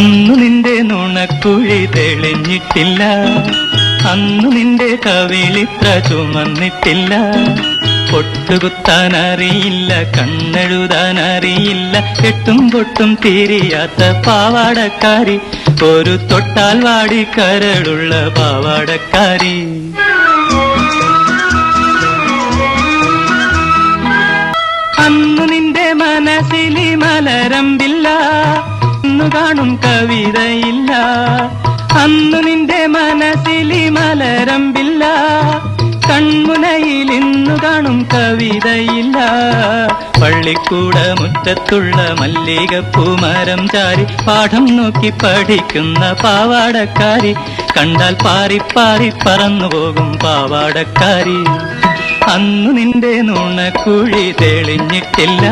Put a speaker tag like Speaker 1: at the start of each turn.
Speaker 1: അന്നു നിന്റെ നുണക്കുഴി തെളിഞ്ഞിട്ടില്ല. അന്നു നിന്റെ കവിളിത്ര ചുമന്നിട്ടില്ല. പൊട്ടുകുത്താൻ അറിയില്ല കണ്ണെഴുതാൻ അറിയില്ല എട്ടും പൊട്ടും തിരിയാത്ത പാവാടക്കാരി ഒരു തൊട്ടാൽ വാടി കരളുള്ള പാവാടക്കാരി. അന്നു നിന്റെ മനസ്സിലി മലരമ്പില്ല. കാണും കവിതയില്ല. അന്നു നിന്റെ മനസ്സിലി മലരമ്പില്ല. കൺമുനയിൽ ഇന്നു കാണും കവിതയില്ല. പള്ളിക്കൂട മുറ്റത്തുള്ള മല്ലികപ്പൂമരം ചാരി പാഠം നോക്കി പഠിക്കുന്ന പാവാടക്കാരി കണ്ടാൽ പാറി പാറി പറന്നു പോകും പാവാടക്കാരി. അന്നു നിന്റെ നുണക്കുഴി തെളിഞ്ഞിട്ടില്ല.